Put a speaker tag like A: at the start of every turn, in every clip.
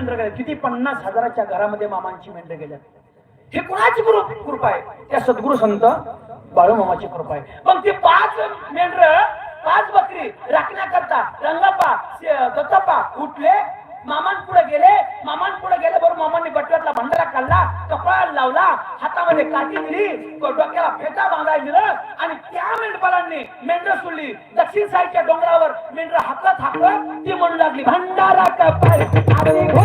A: मेंढर गेल्या किती पन्नास हजाराच्या घरामध्ये मामांची मेंढर गेल्या. हे कुणाची कृपा आहे? त्या सद्गुरु संत बाळूमामाची कृपा आहे. मग ते पाच मेंढर पाच बकरी राखण्याकरता रंगापा श- उठले मामान पुढे गेले. मामान पुढे गेले बरोबर मामांनी बटव्यातला भांडारा काढला कपाळाला लावला हातामध्ये काठी दिली डोक्याला फेटा बांधायला दिलं आणि त्या मेंढपालांनी मेंढर सोडली. दक्षिण साईडच्या डोंगरावर मेंढर हाकत हाकत ती म्हणू लागली भंडारा कपाळ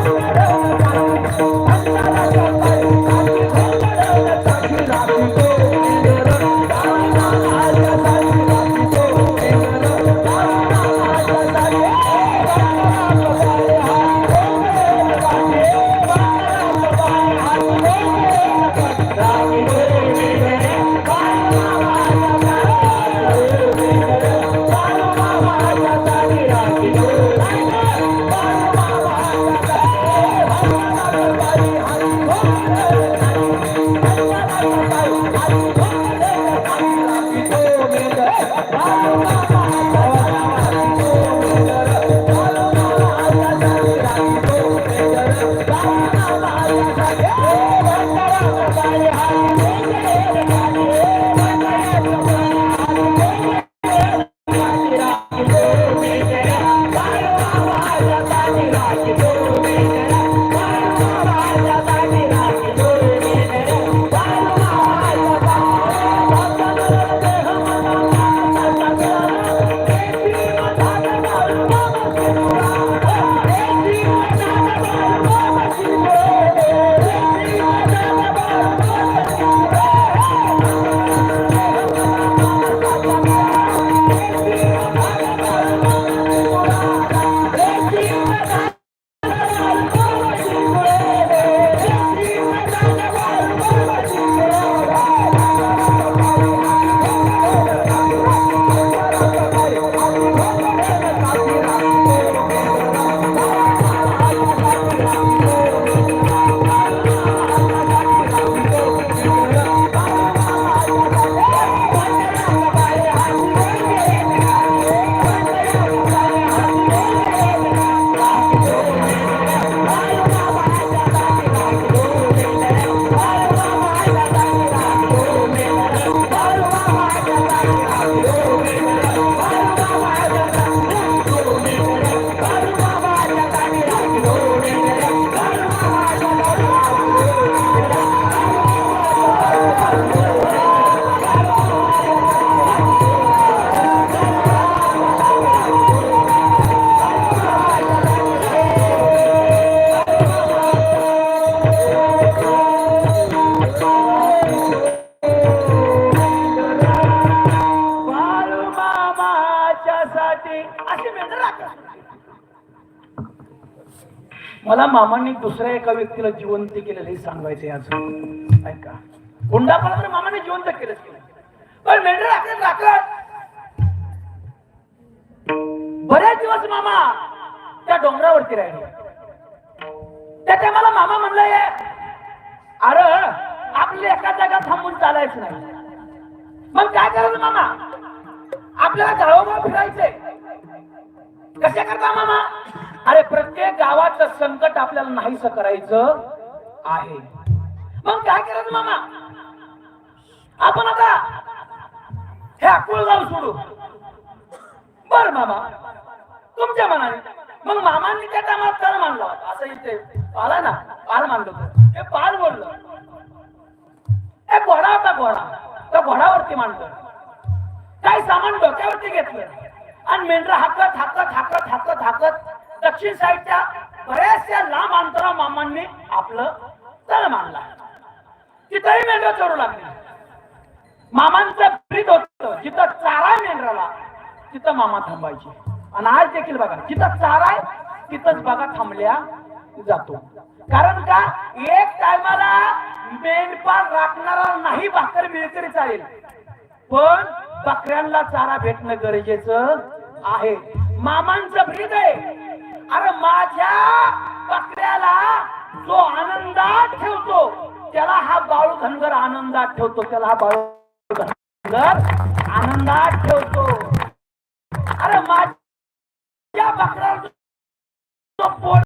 A: Thank you. असे मेंढर मला मामांनी दुसऱ्या एका व्यक्तीला जिवंत केलेलं हे सांगायचंय आज. ऐका. हुंडापणा तर मामाने जिवंत केलंच केलं पण मेंढर राखत राखत बरेच दिवस मामा त्या डोंगरावरती राहिले. त्या मला मामा म्हणलंय अरे आपली एका जागा थांबून चालायचं नाही. मग काय करायचं मामा? आपल्याला गावोगाव फिरायचंय. कशा करता मामा? अरे प्रत्येक गावाचं संकट आपल्याला नाहीस करायचं आहे. मग काय करायचं मामा? आपण आता हे अकोळगाव सोडू. बर मामा तुमच्या मनाने. मग मामांनी त्या टायमात तळ मानला असं इथे आला ना पाल मानलो हे पाल बोललं. हे घोडा होता घोडा. त्या घोडावरती मांडलं. काय सामान डोक्यावरती घेतलं? आणि मेंढर हाकत हाकत हाकत हाकत हाकत दक्षिण साईडच्या बऱ्याचशा लांब अंतरा मामांनी आपलं तळ मानला. तिथंही मेंढर चोरू लागली. मामांचं प्रीत होत जिथं चारा मेंढराला तिथं मामा थांबायचे. आणि आज देखील बघा जिथं चारा आहे तिथंच बघा थांबल्या जातो. कारण का एक टायमाला मेंढपाळ राखणारा नाही भाकर मिळेल तरी चालेल. पण बकऱ्यांना चारा भेटणं गरजेचं आहे. मामांचं हृदय आहे. अरे माझ्या बकऱ्याला जो आनंदात ठेवतो त्याला हा बाळू धनगर आनंदात ठेवतो. त्याला हा बाळू धनगर आनंदात ठेवतो. अरे माझ्या बकऱ्याला